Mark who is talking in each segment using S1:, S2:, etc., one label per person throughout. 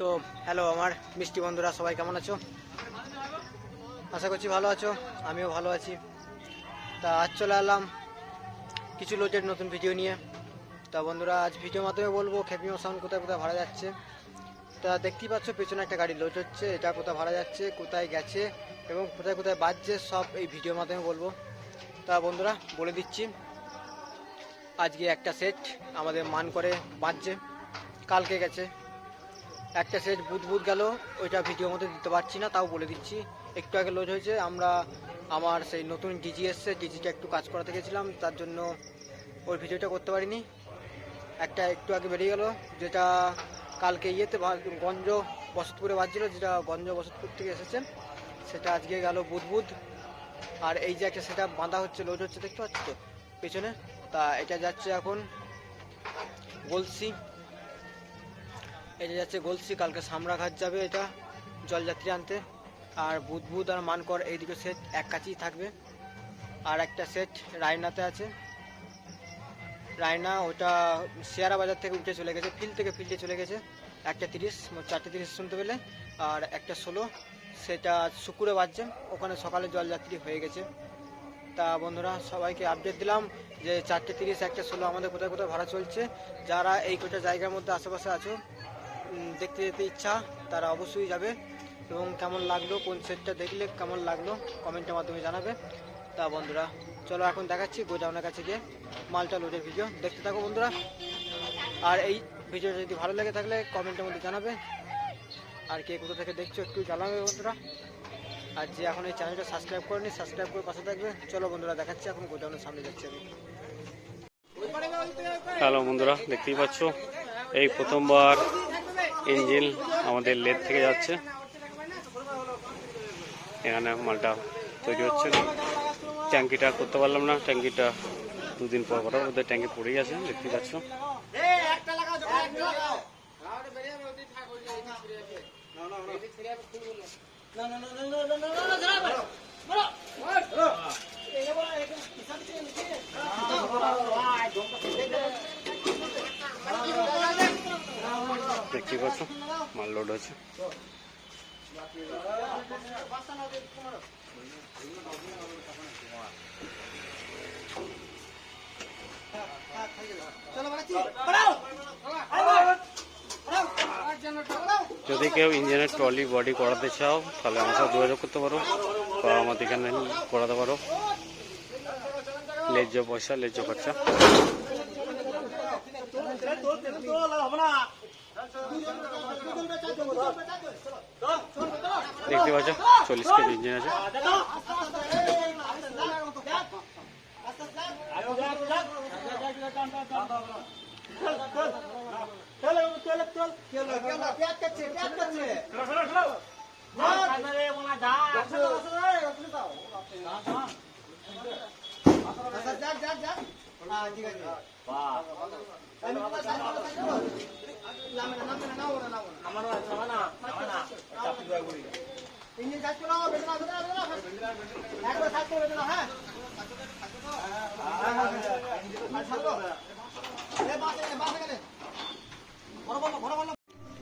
S1: তো হ্যালো আমার মিষ্টি বন্ধুরা, সবাই কেমন আছো? আশা করছি ভালো আছো, আমিও ভালো আছি। তা আজ চলে এলাম কিছু লোটের নতুন ভিডিও নিয়ে। তা বন্ধুরা, আজ ভিডিও মাধ্যমে বলব খেপিমো সাউন্ড কোথায় কোথায় ভাড়া যাচ্ছে? তা দেখতেই পাচ্ছ, পেছনে একটা গাড়ি লোড হচ্ছে, এটা কোথায় ভাড়া যাচ্ছে, কোথায় গেছে এবং কোথায় কোথায় বাজছে, সব এই ভিডিওর মাধ্যমে বলব। তা বন্ধুরা, বলে দিচ্ছি, আজকে একটা সেট আমাদের মান করে বাজছে, কালকে গেছে। একটা সেট বুধ বুধ গেল, ওইটা ভিডিও মধ্যে দিতে পারছি না, তাও বলে দিচ্ছি। একটু আগে লোড হয়েছে, আমরা আমার সেই নতুন ডিজি এসছে ডিজিটা একটু কাজ করাতে গেছিলাম, তার জন্য ওই ভিডিওটা করতে পারিনি। একটা একটু আগে বেরিয়ে গেল, যেটা কালকে ইয়েতে গঞ্জ বসতপুরে বাজছিল, যেটা গঞ্জ বসতপুর থেকে এসেছে, সেটা আজকে গেল বুধ বুধ আর এই যে একটা সেটা বাঁধা হচ্ছে লোড হচ্ছে, দেখতে পাচ্ছ তো? পেছনে। তা এটা যাচ্ছে এখন গলসি এটা যাচ্ছে গলসি, কালকে সামরাঘাট যাবে এটা, জলযাত্রী আনতে। আর বুধ বুধ আর মানকর এইদিকে সেট এক কাছেই থাকবে। আর একটা সেট রায়নাতে আছে। রায়না ওটা শেয়ারা বাজার থেকে উঠে চলে গেছে ফিল্ড থেকে ফিল্ডে চলে গেছে। একটা তিরিশ চারটে তিরিশ শুনতে পেলে। আর একটা ষোলো, সেটা শুক্রে বাজছে। ওখানে সকালে জলযাত্রী হয়ে গেছে। তা বন্ধুরা, সবাইকে আপডেট দিলাম যে চারটে তিরিশ, একটা ষোলো আমাদের কোথায় কোথায় ভাড়া চলছে। যারা এই কটা জায়গার মধ্যে আশেপাশে আছো দেখতে যেতে ইচ্ছা, তারা অবশ্যই যাবে। এবং কেমন লাগল, কোন সেটটা দেখলে কেমন লাগল কমেন্টের মাধ্যমে জানাবে। তা বন্ধুরা, চলো এখন দেখাচ্ছি গোডাউনের কাছে গিয়ে মালটা লোডের ভিডিও দেখতে থাকো বন্ধুরা। আর এই ভিডিওটা যদি ভালো লেগে থাকলে কমেন্টের মধ্যে জানাবে। আর কে কোথা থেকে দেখছ একটু জানাবে বন্ধুরা। আর যে এখন এই চ্যানেলটা সাবস্ক্রাইব করেনি সাবস্ক্রাইব করে পাশে থাকবে। চলো বন্ধুরা, দেখাচ্ছি এখন গোডাউনের সামনে যাচ্ছি আমি।
S2: হ্যালো বন্ধুরা, দেখতেই পাচ্ছ? এই প্রথমবার ইঞ্জিন আমাদের লেট থেকে যাচ্ছে এখানে মালটা তৈরি হচ্ছে ট্যাঙ্কিটা করতে পারলাম না ট্যাঙ্কিটা দুদিন পর পর ওদের ট্যাঙ্কি পড়ে গেছে দেখতে পাচ্ছ দেখতেই পাচ্ছ, মাল লোড হচ্ছে যদি কেউ ইঞ্জিনের ট্রলি বডি করাতে চাও, তাহলে আমার সাথে যোগাযোগ করতে পারো, বা আমাদের এখানে করাতে পারো। লেজ্জ পয়সা, লেজ্জ খরচা। দেখতে পাচ্ছ চল্লিশ কেজি ইঞ্জিন আছে।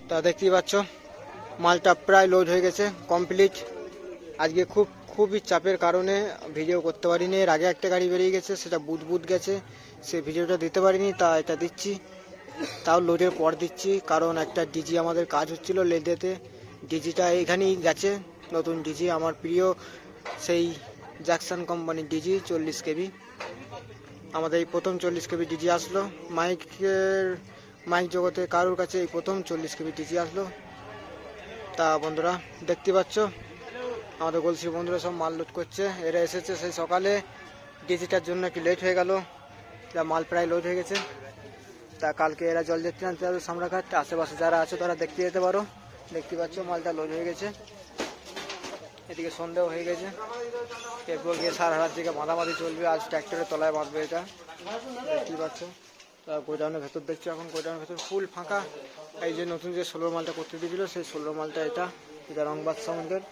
S1: তা দেখতেই পাচ্ছ, মালটা প্রায় লোড হয়ে গেছে কমপ্লিট আজকে খুব, খুবই চাপের কারণে ভিডিও করতে পারিনি। এর আগে একটা গাড়ি বেরিয়ে গেছে, সেটা বুধ বুধ গেছে। সে ভিডিওটা দিতে পারিনি, তা এটা দিচ্ছি। তাও লোডের পর দিচ্ছি, কারণ একটা ডিজি আমাদের কাজ হচ্ছিল লেদেতে। ডিজিটা এইখানেই গেছে, নতুন ডিজি আমার প্রিয় সেই জ্যাকসন কোম্পানির ডিজি চল্লিশ কেবি। আমাদের এই প্রথম চল্লিশ কেবি ডিজি আসলো। মাইকের, মাইক জগতে কারোর কাছে এই প্রথম চল্লিশ কেবি ডিজি আসলো? তা বন্ধুরা, দেখতে পাচ্ছ? আমাদের গলসি বন্ধুরা সব মাল লোড করছে। এরা এসেছে সেই সকালে। ডিজিটার জন্য একটু লেট হয়ে গেল। মাল প্রায় লোড হয়ে গেছে। তা কালকে এরা জল যাত্রী আনতে যাবে সামরাঘাট। আশেপাশে যারা আছে তারা দেখতে যেতে পারো। দেখতে পাচ্ছ মালটা লোড হয়ে গেছে। এদিকে সন্দেহ হয়ে গেছে। এরপর গিয়ে সার দিকে বাঁধাবাঁধি চলবে। আজ ট্র্যাক্টরের তলায় বাঁধবে এটা। দেখতেই পাচ্ছ? তা গোডাউনের ভেতর দেখছ এখন। গোডাউনের ভেতর ফুল ফাঁকা। এই যে নতুন যে ষোলো মালটা করতে দিয়েছিল, সেই ষোলো মালটা এটা। এটা রংবাদ সাউন্ডের।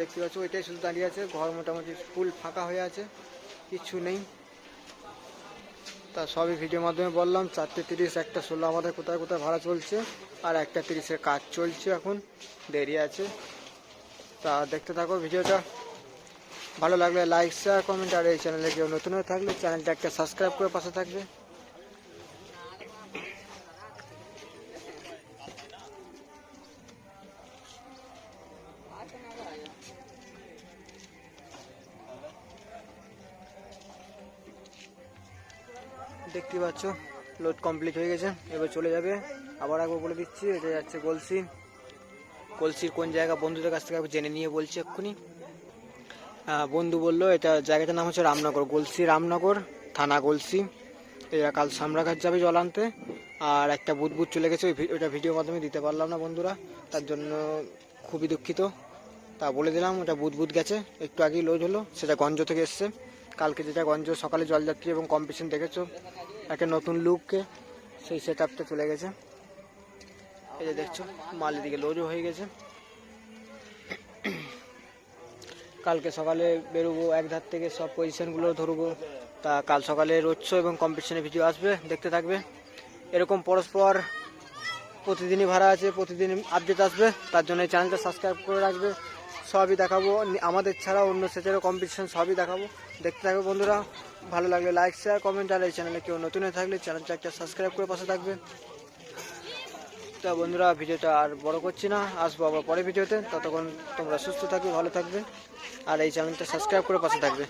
S1: দেখতে পাচ্ছ, ওইটাই শুধু দাঁড়িয়ে আছে। ঘর মোটামুটি ফুল ফাঁকা হয়ে আছে। কিচ্ছু নেই। তা সবই ভিডিওর মাধ্যমে বললাম, চারটে তিরিশ, একটা ষোলো আমাদের কোথায় কোথায় ভাড়া চলছে, আর একটা তিরিশের কাজ চলছে এখন, দেরি আছে। তা দেখতে থাকো ভিডিওটা ভালো লাগলে লাইক শেয়ার কমেন্ট আর এই চ্যানেলে কেউ নতুন হয়ে থাকলে চ্যানেলটা একটা সাবস্ক্রাইব করে পাশে থাকবে। দেখতে পাচ্ছ লোড কমপ্লিট হয়ে গেছে। এবার চলে যাবে। আবার একবার বলে দিচ্ছি, এটা যাচ্ছে গলসি গলসির কোন জায়গা বন্ধুদের কাছ থেকে জেনে নিয়ে বলছি এক্ষুনি। বন্ধু বলল, এটা জায়গাটার নাম হচ্ছে রামনগর। গলসি রামনগর, থানা গলসি এরা কাল সামরাঘাট যাবে জল আনতে। আর একটা বুধ বুধ চলে গেছে, ওই ওইটা ভিডিওর মাধ্যমে দিতে পারলাম না বন্ধুরা। তার জন্য খুবই দুঃখিত। তা বলে দিলাম, ওটা বুধ বুধ গেছে। একটু আগেই লোড হলো, সেটা গঞ্জ থেকে এসছে। কালকে যেটা গঞ্জ, সকালে জল জলযাত্রী এবং কম্পিটিশন দেখেছ? একটা নতুন লুককে সেই সেট আপটা চলে গেছে। এই যে দেখছ মাল এদিকে লোডও হয়ে গেছে। কালকে সকালে বেরোবো, এক ধার থেকে সব পজিশনগুলো ধরবো। তা কাল সকালে রোড শো এবং কম্পিটিশনের ভিডিও আসবে, দেখতে থাকবে। এরকম পরস্পর প্রতিদিনই ভাড়া আছে প্রতিদিন আপডেট আসবে। তার জন্য এই চ্যানেলটা সাবস্ক্রাইব করে রাখবে। সবই দেখাবো। আমাদের ছাড়া অন্য সেচেরও কম্পিটিশন সবই দেখাবো। দেখতে থাকবে বন্ধুরা। ভালো লাগলে লাইক শেয়ার কমেন্ট আর এই চ্যানেলে কেউ নতুন হয়ে থাকলে চ্যানেলটা একটা সাবস্ক্রাইব করে পাশে থাকবে। তা বন্ধুরা, ভিডিওটা আর বড় করছি না। আসব আবার পরে ভিডিওতে। ততক্ষণ তোমরা সুস্থ থাকবে, ভালো থাকবে। আর এই চ্যানেলটা সাবস্ক্রাইব করে পাশে থাকবে।